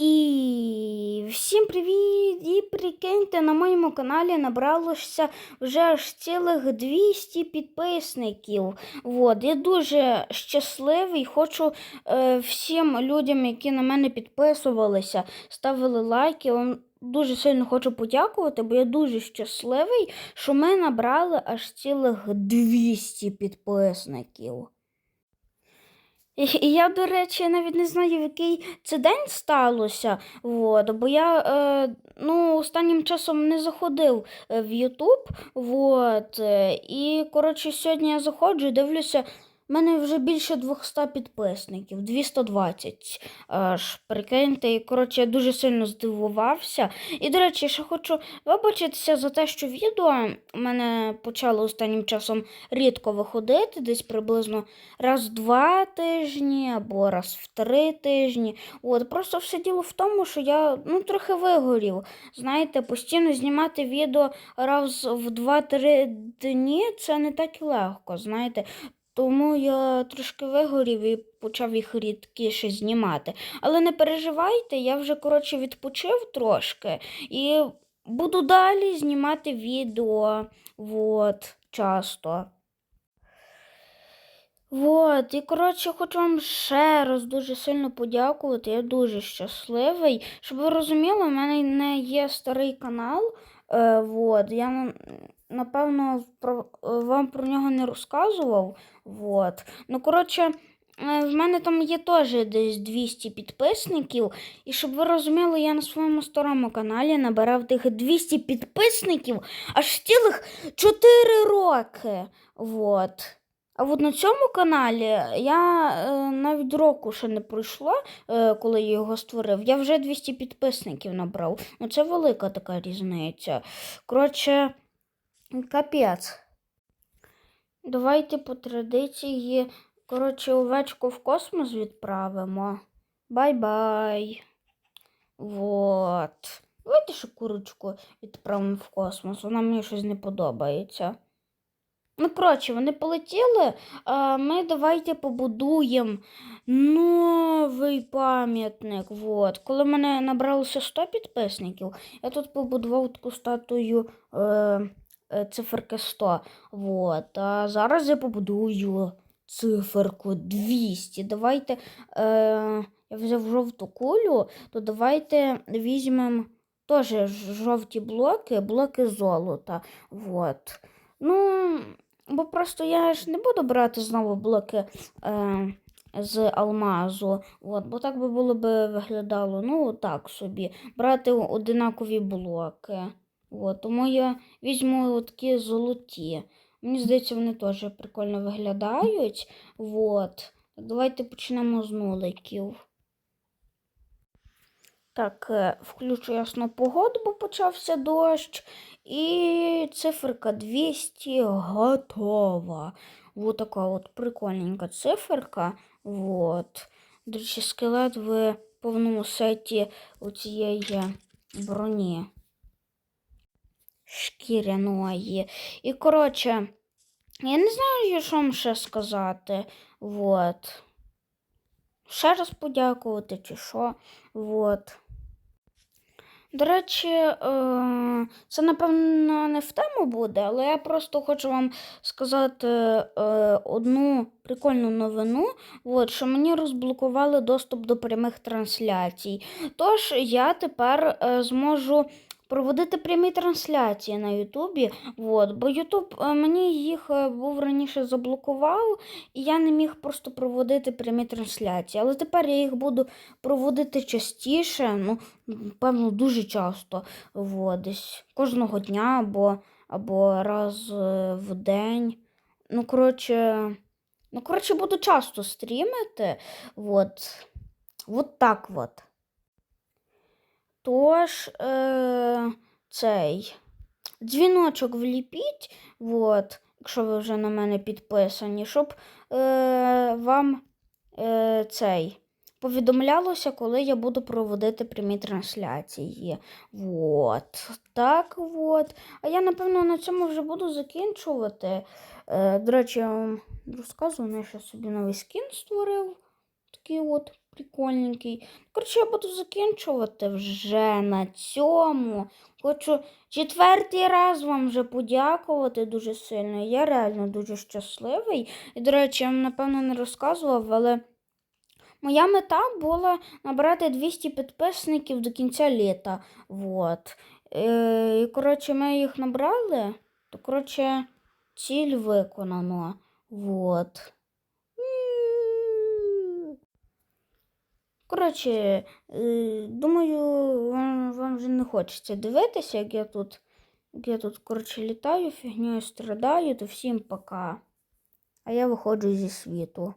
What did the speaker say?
І всім привіт! І прикиньте, на моєму каналі набралося вже аж цілих 200 підписників. От, я дуже щасливий. Хочу е, всім людям, які на мене підписувалися, ставили лайки. Дуже сильно хочу подякувати, бо я дуже щасливий, що ми набрали аж цілих 200 підписників. І я, до речі, навіть не знаю, в який це день сталося. От, бо я е, ну, останнім часом не заходив е, в Ютуб. Е, і, коротше, сьогодні я заходжу дивлюся, в мене вже більше 200 підписників, 220 аж прикиньте. І, коротше, я дуже сильно здивувався. І, до речі, ще хочу вибачитися за те, що відео у мене почало останнім часом рідко виходити, десь приблизно раз в два тижні або раз в три тижні. От просто все діло в тому, що я ну трохи вигорів. Знаєте, постійно знімати відео раз в два-три дні це не так легко. Знаєте. Тому я трошки вигорів і почав їх рідкіше знімати. Але не переживайте, я вже коротше відпочив трошки і буду далі знімати відео. Вот, часто. Вот, і коротше, хочу вам ще раз дуже сильно подякувати. Я дуже щасливий. Щоб ви розуміли, у мене не є старий канал. Е, вот, я напевно про, вам про нього не розказував. Вот. Ну, коротше, е, в мене там є теж десь 200 підписників. І щоб ви розуміли, я на своєму старому каналі набирав тих 200 підписників аж цілих 4 роки. Вот. А от на цьому каналі я е, навіть року ще не пройшло, е, коли я його створив. Я вже 200 підписників набрав. Ну це велика така різниця. Коротше, капець. Давайте по традиції, коротше, овечку в космос відправимо. Бай-бай. Вот. Давайте ще курочку відправимо в космос. Вона мені щось не подобається. Ну, коротше, вони полетіли, а ми давайте побудуємо новий пам'ятник. Вот. Коли мене набралося 100 підписників, я тут побудував таку статую е, циферки 100. Вот. А зараз я побудую циферку 200. Давайте е, я взяв жовту кулю, то давайте візьмемо теж жовті блоки, блоки золота. Вот. Ну, бо просто я ж не буду брати знову блоки е, з алмазу. От, бо так би було б виглядало, ну, так собі. Брати одинакові блоки. От, тому я візьму такі золоті. Мені здається, вони теж прикольно виглядають. От. Давайте почнемо з нуликів. Так, е, включу ясну погоду, бо почався дощ. І циферка 200 готова. Вот така от прикольненька циферка. Вот. До речі, скелет в повному сеті у цієї броні шкіряної. І, коротше, я не знаю, що вам ще сказати. Вот. Ще раз подякувати, чи що. Вот. До речі, е, це, напевно, не в тему буде, але я просто хочу вам сказати е, одну прикольну новину, от, що мені розблокували доступ до прямих трансляцій. Тож я тепер е, зможу проводити прямі трансляції на Ютубі. От, бо Ютуб мені їх був раніше заблокував, і я не міг просто проводити прямі трансляції. Але тепер я їх буду проводити частіше, ну, певно, дуже часто. От, десь кожного дня або, або раз е, в день. Ну, коротше, ну, коротше, буду часто стрімити. От, от так от. Тож, е, цей дзвіночок вліпіть, от, якщо ви вже на мене підписані, щоб е, вам е, цей повідомлялося, коли я буду проводити прямі трансляції. Вот. Так от. А я, напевно, на цьому вже буду закінчувати. Е, До речі, я вам розказую, я ще собі новий скін створив. Такий от прикольненький. Коротше, я буду закінчувати вже на цьому. Хочу четвертий раз вам вже подякувати дуже сильно. Я реально дуже щасливий. І, до речі, я вам напевно не розказував, але моя мета була набрати 200 підписників до кінця літа. Вот. Е, і, коротше, ми їх набрали, то, коротше, ціль виконано. Вот. Коротше, е, думаю, вам, вам вже не хочеться дивитися, як я тут, як я тут, коротше, літаю, фігньою страдаю, то всім пока. А я виходжу зі світу.